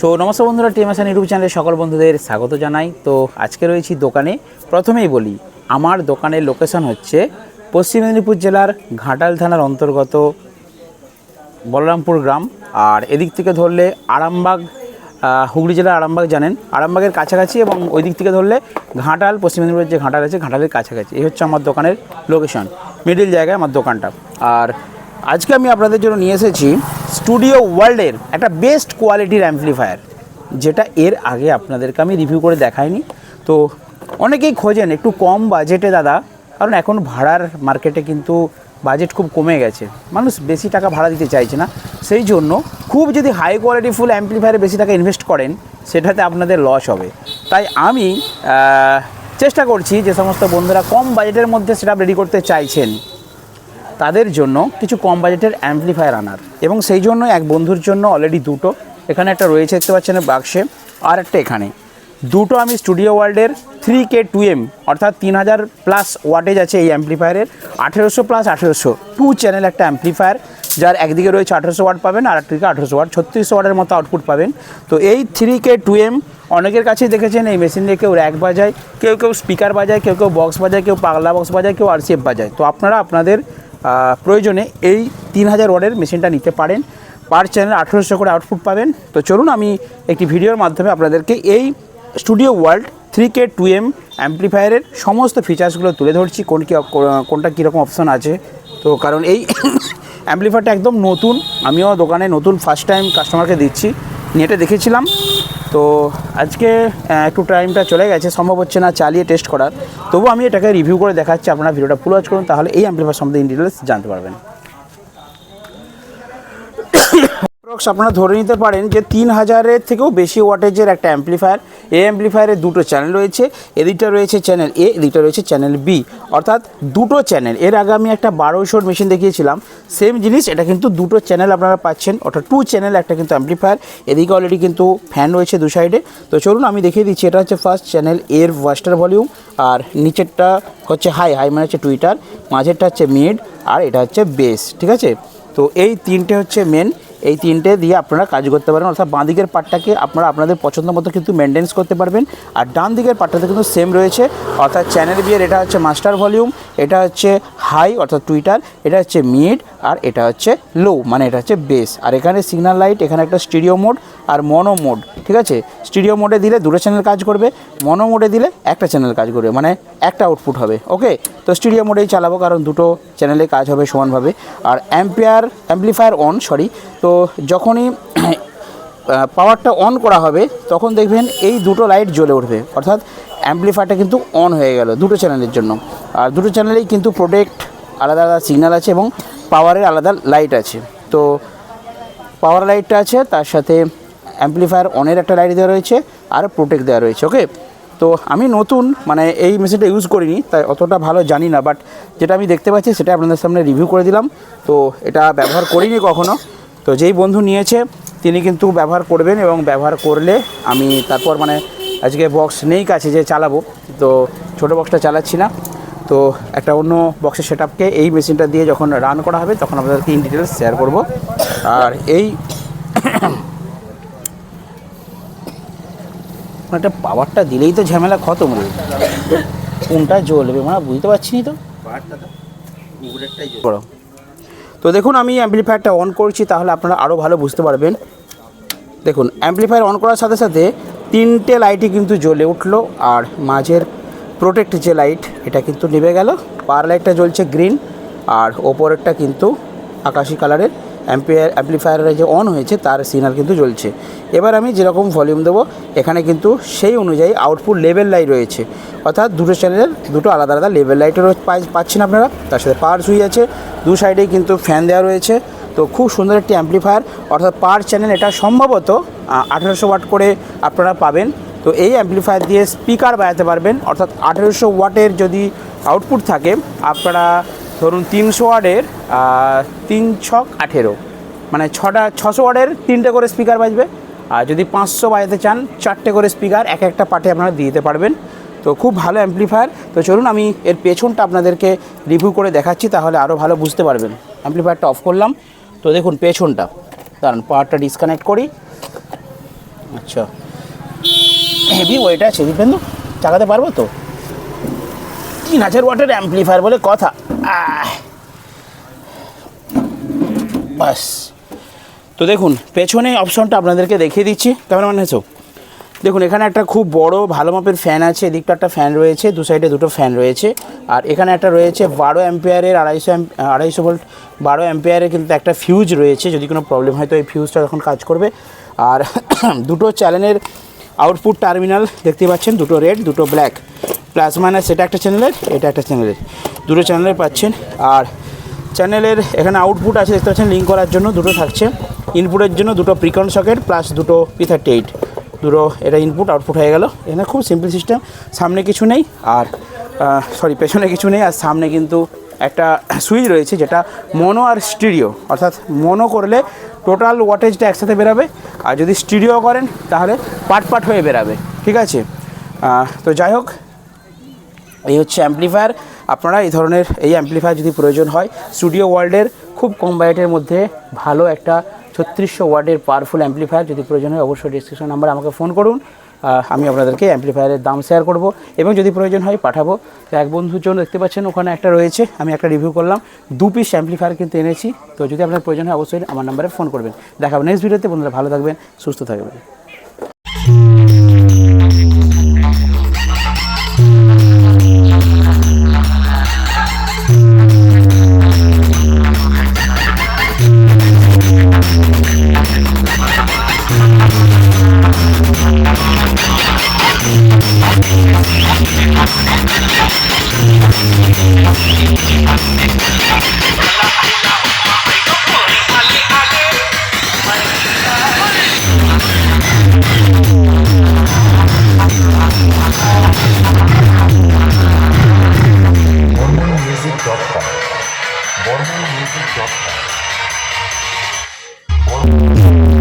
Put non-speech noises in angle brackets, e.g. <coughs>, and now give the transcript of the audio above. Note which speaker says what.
Speaker 1: So নমস্কার বন্ধুরা, টিএমএসএন YouTube চ্যানেলে সকল বন্ধুদের স্বাগত জানাই। তো, আজকে রয়েছি দোকানে। প্রথমেই বলি, আমার দোকানের লোকেশন হচ্ছে পশ্চিম মেদিনীপুর জেলার ঘাটাল থানার অন্তর্গত বলরামপুর গ্রাম। আর এদিক থেকে ধরলে আরামবাগ হুগলি জেলার আরামবাগ জানেন। আরামবাগের কাছাকাছি এবং ওই দিক থেকে ধরলে ঘাটাল, পশ্চিম মেদিনীপুরের যে ঘাটাল আছে, ঘাটালের কাছাকাছি। এই হচ্ছে আমার দোকানের লোকেশন, মিডিল জায়গায় আমার দোকানটা। আর আজকে আমি আপনাদের জন্য নিয়ে এসেছি স্টুডিও ওয়ার্ল্ডের একটা বেস্ট কোয়ালিটির অ্যাম্পলিফায়ার যেটা এর আগে আপনাদেরকে আমি রিভিউ করে দেখাইনি। তো অনেকেই খোঁজেন একটু কম বাজেটে দাদা, কারণ এখন ভাড়ার মার্কেটে কিন্তু বাজেট খুব কমে গেছে। মানুষ বেশি টাকা ভাড়া দিতে চাইছে না। সেই জন্য খুব যদি হাই কোয়ালিটি ফুল অ্যাম্পলিফায়ারে বেশি টাকা ইনভেস্ট করেন, সেটাতে আপনাদের লস হবে। তাই আমি চেষ্টা করছি যে সমস্ত বন্ধুরা কম বাজেটের মধ্যে সেটা রেডি করতে চাইছেন। তাদের জন্য কিছু কম বাজেটের অ্যাম্পলিফায়ার আনার। এবং সেই জন্য এক বন্ধুর জন্য অলরেডি দুটো। এখানে একটা রয়েছে, দেখতে পাচ্ছেন বাক্সে। আর একটা এখানে। দুটো আমি স্টুডিও ওয়ার্ল্ডের থ্রি কে টু এম অর্থাৎ তিন হাজার প্লাস ওয়াটেজ আছে এই অ্যাম্পলিফায়ারের আঠেরোশো প্লাস আঠেরোশো। টু চ্যানেল একটা অ্যাম্পলিফায়ার যার একদিকে রয়েছে আঠেরোশো ওয়াট পাবেন, আর একদিকে আঠেরোশো ওয়াট ছত্রিশশো ওয়াটের মতো আউটপুট পাবেন। তো এই থ্রি কে টু এম অনেকের কাছেই দেখেছেন এই মেশিন দিয়ে কেউ র্যাক বাজায়, কেউ কেউ স্পিকার বাজায়, কেউ কেউ বক্স বাজায়, কেউ পাগলা বক্স বাজায়, কেউ আরসিএফ বাজায়। তো আপনারা আপনাদের প্রয়োজনে এই তিন হাজার ওয়ার্ডের মেশিনটা নিতে পারেন। পার চ্যানেল আঠেরোশো করে আউটপুট পাবেন। তো চলুন আমি একটি ভিডিওর মাধ্যমে আপনাদেরকে এই studio world three K two M অ্যাম্পলিফায়ারের সমস্ত ফিচার্সগুলো তুলে ধরছি, কোন কী, কোনটা কীরকম অপশন আছে। তো কারণ এই <coughs> অ্যাম্পলিফায়ারটা একদম নতুন, আমিও দোকানে নতুন ফার্স্ট টাইম কাস্টমারকে দিচ্ছি। নেটে দেখেছিলাম। তো আজকে একটু টাইমটা চলে গেছে, সম্ভব হচ্ছে না চালিয়ে টেস্ট করার। তবু আমি এটাকে রিভিউ করে দেখাচ্ছি, আপনারা ভিডিওটা পুরো করুন, তাহলে এই অ্যাম্পলিফায়ার সম্বন্ধে ইন ডিটেলস জানতে পারবেন। Approx আপনারা ধরে নিতে পারেন যে তিন হাজারের থেকেও বেশি ওয়াটেজের একটা অ্যাম্পলিফায়ার এই অ্যাম্পলিফায়ারের দুটো চ্যানেল রয়েছে। এদিকটা রয়েছে চ্যানেল এ এদিকটা রয়েছে চ্যানেল বি অর্থাৎ দুটো চ্যানেল এর আগে আমি একটা বারোশোর মেশিন দেখিয়েছিলাম। সেম জিনিস, এটা কিন্তু দুটো চ্যানেল আপনারা পাচ্ছেন। অর্থাৎ টু চ্যানেল একটা কিন্তু অ্যাম্পলিফায়ার এদিকে অলরেডি কিন্তু ফ্যান রয়েছে দু সাইডে তো চলুন, আমি দেখিয়ে দিচ্ছি। এটা হচ্ছে ফার্স্ট চ্যানেল এর ওয়াস্টার ভলিউম আর নিচেরটা হচ্ছে হাই হাই মানে হচ্ছে টুইটার মাঝেরটা হচ্ছে মিড আর এটা হচ্ছে বেস ঠিক আছে? তো এই তিনটে হচ্ছে মেন এই তিনটে দিয়ে আপনারা কাজ করতে পারবেন। অর্থাৎ বাঁ দিকের পাটটাকে আপনারা আপনাদের পছন্দ মতো কিন্তু মেনটেন্স করতে পারবেন। আর ডান দিকের পাটটাতে কিন্তু সেম রয়েছে। অর্থাৎ চ্যানেল বিয়ের এটা হচ্ছে মাস্টার ভলিউম এটা হচ্ছে হাই অর্থাৎ টুইটার এটা হচ্ছে মিড আর এটা হচ্ছে লো মানে এটা হচ্ছে বেস আর এখানে সিগন্যাল লাইট এখানে একটা স্টিরিও মোড আর মনো মোড ঠিক আছে? স্টিরিও মোডে দিলে দুটো চ্যানেল কাজ করবে মনো মোডে দিলে একটা চ্যানেল কাজ করবে মানে একটা আউটপুট হবে ওকে তো স্টিরিও মোডেই চালাবো, কারণ দুটো চ্যানেলে কাজ হবে সমানভাবে। আর অ্যাম্পিয়ার অ্যাম্পলিফায়ার অন সরি তো যখনই <clears throat> পাওয়ারটা অন করা হবে, তখন দেখবেন এই দুটো লাইট জ্বলে উঠবে। অর্থাৎ অ্যাম্পলিফায়ারটা কিন্তু অন হয়ে গেল দুটো চ্যানেলের জন্য। আর দুটো চ্যানেলেই কিন্তু প্রোটেক্ট আলাদা আলাদা সিগন্যাল আছে এবং পাওয়ারের আলাদা লাইট আছে। তো পাওয়ার লাইটটা আছে, তার সাথে অ্যাম্পলিফায়ার অনের একটা লাইট দেওয়া রয়েছে আর প্রোটেক্ট দেওয়া রয়েছে ওকে তো আমি নতুন মানে এই মেশিনটা ইউজ করিনি, তাই অতটা ভালো জানি না বাট যেটা আমি দেখতে পাচ্ছি সেটা আপনাদের সামনে রিভিউ করে দিলাম। তো এটা ব্যবহার করিনি কখনো। তো যেই বন্ধু নিয়েছে, তিনি কিন্তু ব্যবহার করবেন এবং ব্যবহার করলে আমি তারপর মানে আজকে বক্স নেই কাছে যে চালাবো, তো ছোটো বক্সটা চালাচ্ছি না। তো একটা অন্য বক্সের সেট এই মেশিনটা দিয়ে যখন রান করা হবে তখন আপনাদেরকে ইন ডিটেলস শেয়ার করব। আর এই <coughs> একটা পাওয়ারটা দিলেই তো ঝামেলা খতম রে কোনটা জ্বলবে মানে বুঝতে পারছি নি তো? বড়। তো দেখুন আমি অ্যাম্পলিফায়ারটা অন করছি তাহলে আপনারা আরও ভালো বুঝতে পারবেন। দেখুন অ্যাম্পলিফায়ার অন করার সাথে সাথে তিনটে লাইটই কিন্তু জ্বলে উঠল আর মাঝের প্রোটেক্ট যে লাইট, এটা কিন্তু নিভে গেল। পার লাইটটা জ্বলছে গ্রিন, আর ওপরেরটা কিন্তু আকাশি কালারের। অ্যাম্পিয়ার অ্যাম্পলিফায়ারে যে অন হয়েছে, তার সিগনাল কিন্তু জ্বলছে। এবার আমি যেরকম ভলিউম দেবো, এখানে কিন্তু সেই অনুযায়ী আউটপুট লেভেল লাইট রয়েছে। অর্থাৎ দুটো চ্যানেলের দুটো আলাদা আলাদা লেভেল লাইটেরও পাচ্ছেন আপনারা। তার সাথে পাওয়ার সুইচ আছে। দু সাইডেই কিন্তু ফ্যান দেওয়া রয়েছে। তো খুব সুন্দর একটি অ্যাম্পলিফায়ার অর্থাৎ পার চ্যানেল এটা সম্ভবত আঠেরোশো ওয়াট করে আপনারা পাবেন। তো এই অ্যাম্পলিফায়ার দিয়ে স্পিকার বাজাতে পারবেন। অর্থাৎ আঠেরোশো ওয়াটের যদি আউটপুট থাকে, আপনারা ধরুন তিনশো ওয়াটের তিন ছক আঠেরো। মানে ছটা, ছশো ওয়াটের তিনটে করে স্পিকার বাজবে। আর যদি পাঁচশো বাজাতে চান, চারটে করে স্পিকার এক একটা পার্টে আপনারা দিয়ে দিতে পারবেন। তো খুব ভালো অ্যাম্পলিফায়ার তো চলুন আমি এর পেছনটা আপনাদেরকে রিভিউ করে দেখাচ্ছি, তাহলে আরও ভালো বুঝতে পারবেন। অ্যাম্পলিফায়ারটা অফ করলাম। তো দেখুন পেছনটা। দাঁড়ান পাওয়ারটা ডিসকানেক্ট করি। আচ্ছা। <coughs> হেভি ওয়েট আছে, দীপেন্দু। চাকাতে পারব তো? তিন হাজার ওয়াটের অ্যাম্পলিফায়ার বলে কথা। বাস। তো দেখুন, পেছনে অপশনটা আপনাদেরকে দেখিয়ে দিচ্ছি। ক্যামেরাম্যান এসো। দেখুন, এখানে একটা খুব বড়, ভালো মাপের ফ্যান আছে। এদিকটা একটা ফ্যান রয়েছে, দু সাইডে দুটো ফ্যান রয়েছে। আর এখানে একটা রয়েছে বারো অ্যাম্পিয়ারের আড়াইশো আড়াইশো ভোল্ট বারো অ্যাম্পিয়ারের কিন্তু একটা ফিউজ রয়েছে। যদি কোনো প্রবলেম হয় তো এই ফিউজটা যখন কাজ করবে। আর <coughs> দুটো চ্যানেলের আউটপুট টার্মিনাল দেখতে পাচ্ছেন, দুটো রেড, দুটো ব্ল্যাক। প্লাস মাইনাস সেটা একটা চ্যানেলের, এটা একটা চ্যানেলের। দুটো চ্যানেলের পাচ্ছেন। আর চ্যানেলের এখানে আউটপুট আছে, দেখতে পাচ্ছেন লিঙ্ক করার জন্য দুটো থাকছে। ইনপুটের জন্য দুটো প্রিকন সকেট প্লাস দুটো পি থার্টি এইট দুটো এটা ইনপুট আউটপুট হয়ে গেল। এখানে খুব সিম্পল সিস্টেম সামনে কিছু নেই, আর সরি পেছনে কিছু নেই, আর সামনে কিন্তু একটা সুইচ রয়েছে, যেটা মনো আর স্টিরিও অর্থাৎ মনো করলে টোটাল ওয়াটেজটা একসাথে বেরাবে। আর যদি স্টিরিও করেন, তাহলে পাট পাট হয়ে বেরাবে। ঠিক আছে? তো যাই হোক, এই হচ্ছে অ্যাম্পলিফায়ার আপনারা এই ধরনের এই অ্যাম্পলিফায়ার যদি প্রয়োজন হয় স্টুডিও ওয়ার্ল্ডের খুব কম বাজেটের মধ্যে ভালো একটা ছত্রিশশো ওয়ার্ডের পাওয়ারফুল অ্যাম্পলিফায়ার যদি প্রয়োজন হয়, অবশ্যই ডিসক্রিপশন নাম্বার আমাকে ফোন করুন। আমি আপনাদেরকে অ্যাম্পলিফায়ারের দাম শেয়ার করব এবং যদি প্রয়োজন হয় পাঠাবো। তো এক বন্ধুর জন্য দেখতে পাচ্ছেন, ওখানে একটা রয়েছে, আমি একটা রিভিউ করলাম। দু পিস অ্যাম্পলিফায়ার কিন্তু এনেছি। তো যদি আপনার প্রয়োজন হয়, অবশ্যই আমার নাম্বারে ফোন করবেন। দেখাবো নেক্সট ভিডিওতে বন্ধুরা ভালো থাকবেন, সুস্থ থাকবেন। Thank you.